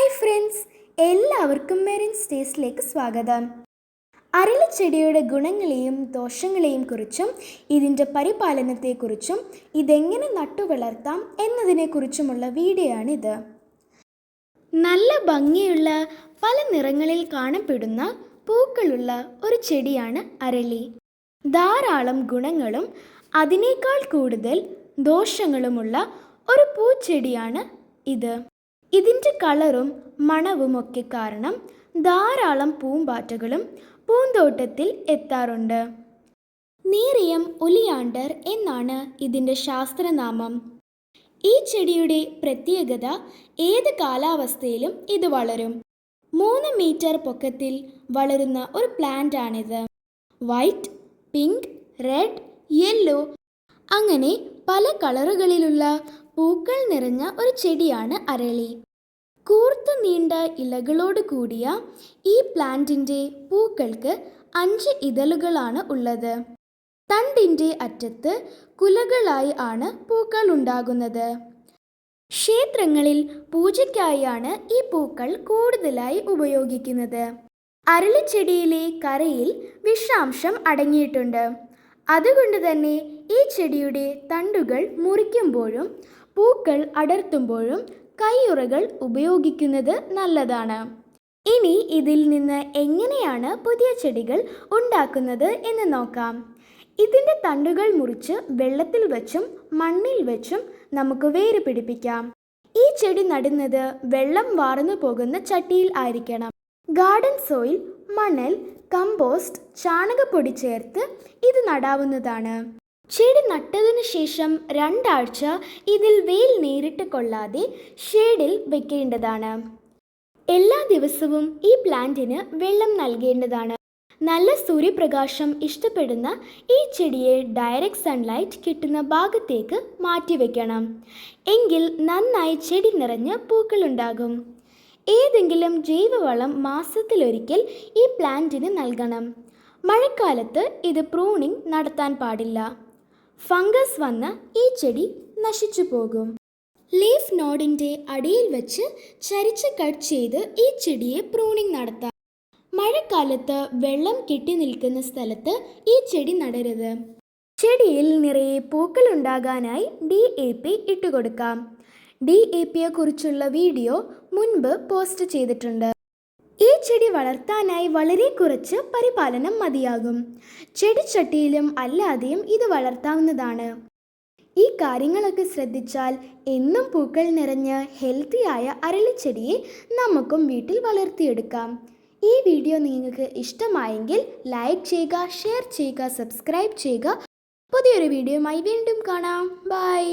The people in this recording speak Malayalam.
ഹായ് ഫ്രണ്ട്സ് എല്ലാവർക്കും മെറിൻസ് ടേസ്റ്റിലേക്ക് സ്വാഗതം. അരളിച്ചെടിയുടെ ഗുണങ്ങളെയും ദോഷങ്ങളെയും കുറിച്ചും ഇതിന്റെ പരിപാലനത്തെക്കുറിച്ചും ഇതെങ്ങനെ നട്ടുവളർത്താം എന്നതിനെക്കുറിച്ചുമുള്ള വീഡിയോ ആണിത് നല്ല ഭംഗിയുള്ള പല നിറങ്ങളിൽ കാണപ്പെടുന്ന പൂക്കളുള്ള ഒരു ചെടിയാണ് അരളി. ധാരാളം ഗുണങ്ങളും അതിനേക്കാൾ കൂടുതൽ ദോഷങ്ങളുമുള്ള ഒരു പൂച്ചെടിയാണ് ഇത്. ഇതിന്റെ കളറും മണവും ഒക്കെ കാരണം ധാരാളം പൂമ്പാറ്റകളും പൂന്തോട്ടത്തിൽ എത്താറുണ്ട്. നീറിയം ഒലിയാണ്ടർ എന്നാണ് ഇതിന്റെ ശാസ്ത്രനാമം. ഈ ചെടിയുടെ പ്രത്യേകത ഏത് കാലാവസ്ഥയിലും ഇത് വളരും. മൂന്ന് മീറ്റർ പൊക്കത്തിൽ വളരുന്ന ഒരു പ്ലാന്റ് ആണിത്. വൈറ്റ് പിങ്ക് റെഡ് യെല്ലോ അങ്ങനെ പല കളറുകളിലുള്ള പൂക്കൾ നിറഞ്ഞ ഒരു ചെടിയാണ് അരളി. കൂർത്ത നീണ്ട ഇലകളോട് കൂടിയ ഈ പ്ലാന്റിന്റെ പൂക്കൾക്ക് അഞ്ച് ഇതളുകളാണ് ഉള്ളത്. തണ്ടിന്റെ അറ്റത്ത് കുലകളായി ആണ് പൂക്കൾ ഉണ്ടാകുന്നത്. ക്ഷേത്രങ്ങളിൽ പൂജയ്ക്കായാണ് ഈ പൂക്കൾ കൂടുതലായി ഉപയോഗിക്കുന്നത്. അരളിച്ചെടിയിലെ കരയിൽ വിഷാംശം അടങ്ങിയിട്ടുണ്ട്. അതുകൊണ്ട് തന്നെ ഈ ചെടിയുടെ തണ്ടുകൾ മുറിക്കുമ്പോഴും പൂക്കൾ അടർത്തുമ്പോഴും കൈയുറകൾ ഉപയോഗിക്കുന്നത് നല്ലതാണ്. ഇനി ഇതിൽ നിന്ന് എങ്ങനെയാണ് പുതിയ ചെടികൾ ഉണ്ടാക്കുന്നത് എന്ന് നോക്കാം. ഇതിന്റെ തണ്ടുകൾ മുറിച്ച് വെള്ളത്തിൽ വെച്ചും മണ്ണിൽ വെച്ചും നമുക്ക് വേര് പിടിപ്പിക്കാം. ഈ ചെടി നടുന്നത് വെള്ളം വാർന്നു പോകുന്ന ചട്ടിയിൽ ആയിരിക്കണം. ഗാർഡൻ സോയിൽ മണൽ കമ്പോസ്റ്റ് ചാണകപ്പൊടി ചേർത്ത് ഇത് നടാവുന്നതാണ്. ചെടി നട്ടതിനു ശേഷം രണ്ടാഴ്ച ഇതിൽ വെയിൽ നേരിട്ട് കൊള്ളാതെ ഷേഡിൽ വെക്കേണ്ടതാണ്. എല്ലാ ദിവസവും ഈ പ്ലാന്റിന് വെള്ളം നൽകേണ്ടതാണ്. നല്ല സൂര്യപ്രകാശം ഇഷ്ടപ്പെടുന്ന ഈ ചെടിയെ ഡയറക്റ്റ് സൺലൈറ്റ് കിട്ടുന്ന ഭാഗത്തേക്ക് മാറ്റിവെക്കണം. എങ്കിൽ നന്നായി ചെടി നിറഞ്ഞ് പൂക്കളുണ്ടാകും. ഏതെങ്കിലും ജൈവവളം മാസത്തിലൊരിക്കൽ ഈ പ്ലാന്റിന് നൽകണം. മഴക്കാലത്ത് ഇത് പ്രൂണിംഗ് നടത്താൻ പാടില്ല. ഫംഗസ് വന്ന് ഈ ചെടി നശിച്ചു പോകും. ലീഫ് നോഡിന്റെ അടിയിൽ വെച്ച് ചരിച്ച് കട്ട് ചെയ്ത് ഈ ചെടിയെ പ്രൂണിംഗ് നടത്താം. മഴക്കാലത്ത് വെള്ളം കെട്ടി നിൽക്കുന്ന സ്ഥലത്ത് ഈ ചെടി നടരുത്. ചെടിയിൽ നിറയെ പൂക്കൾ ഉണ്ടാകാനായി ഡി എ പി ഇട്ടുകൊടുക്കാം. ഡി എ പിയെ കുറിച്ചുള്ള വീഡിയോ മുൻപ് പോസ്റ്റ് ചെയ്തിട്ടുണ്ട്. ചെടി വളർത്താനായി വളരെ കുറച്ച് പരിപാലനം മതിയാകും. ചെടിച്ചട്ടിയിലും അല്ലാതെയും ഇത് വളർത്താവുന്നതാണ്. ഈ കാര്യങ്ങളൊക്കെ ശ്രദ്ധിച്ചാൽ എന്നും പൂക്കൾ നിറഞ്ഞ് ഹെൽത്തിയായ അരളിച്ചെടിയെ നമുക്കും വീട്ടിൽ വളർത്തിയെടുക്കാം. ഈ വീഡിയോ നിങ്ങൾക്ക് ഇഷ്ടമായെങ്കിൽ ലൈക്ക് ചെയ്യുക ഷെയർ ചെയ്യുക സബ്സ്ക്രൈബ് ചെയ്യുക. പുതിയൊരു വീഡിയോയുമായി വീണ്ടും കാണാം. ബൈ